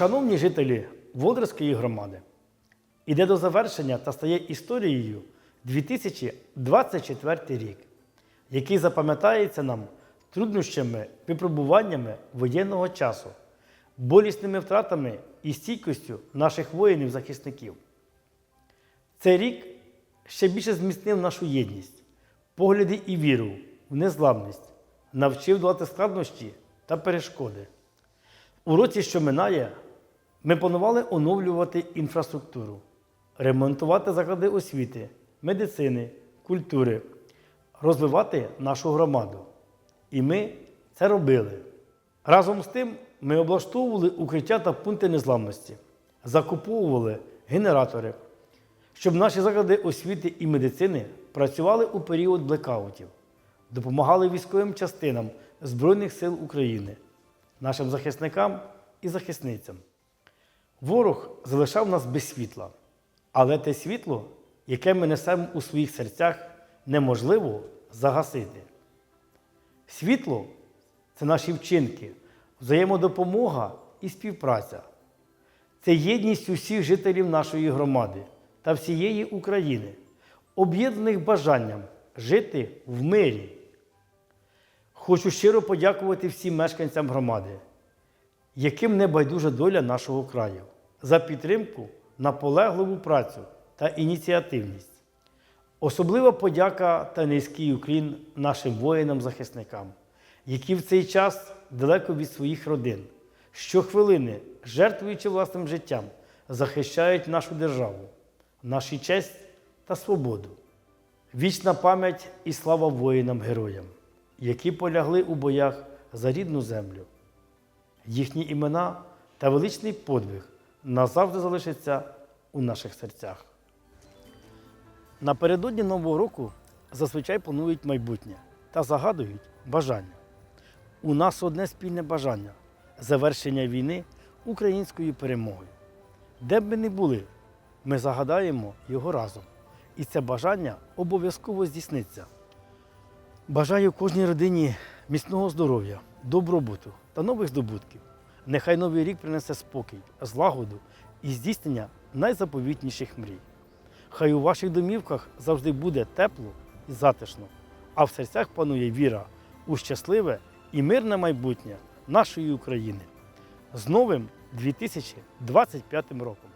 Шановні жителі Володарської громади, іде до завершення та стає історією 2024 рік, який запам'ятається нам труднощами, випробуваннями воєнного часу, болісними втратами і стійкістю наших воїнів-захисників. Цей рік ще більше зміцнив нашу єдність, погляди і віру в незламність, навчив долати складнощі та перешкоди. У році, що минає, ми планували оновлювати інфраструктуру, ремонтувати заклади освіти, медицини, культури, розвивати нашу громаду. І ми це робили. Разом з тим ми облаштовували укриття та пункти незламності, закуповували генератори, щоб наші заклади освіти і медицини працювали у період блекаутів, допомагали військовим частинам Збройних сил України, нашим захисникам і захисницям. Ворог залишав нас без світла, але те світло, яке ми несемо у своїх серцях, неможливо загасити. Світло це наші вчинки, взаємодопомога і співпраця. Це єдність усіх жителів нашої громади та всієї України, об'єднаних бажанням жити в мирі. Хочу щиро подякувати всім мешканцям громади, яким не байдужа доля нашого краю, за підтримку, наполегливу працю та ініціативність. Особлива подяка та низький уклін нашим воїнам-захисникам, які в цей час далеко від своїх родин, щохвилини, жертвуючи власним життям, захищають нашу державу, нашу честь та свободу. Вічна пам'ять і слава воїнам-героям, які полягли у боях за рідну землю. Їхні імена та величний подвиг назавжди залишаться у наших серцях. Напередодні Нового року зазвичай планують майбутнє та загадують бажання. У нас одне спільне бажання завершення війни українською перемогою. Де б ми не були, ми загадаємо його разом. І це бажання обов'язково здійсниться. Бажаю кожній родині міцного здоров'я, добробуту та нових здобутків. Нехай новий рік принесе спокій, злагоду і здійснення найзаповітніших мрій. Хай у ваших домівках завжди буде тепло і затишно, а в серцях панує віра у щасливе і мирне майбутнє нашої України. З новим 2025 роком!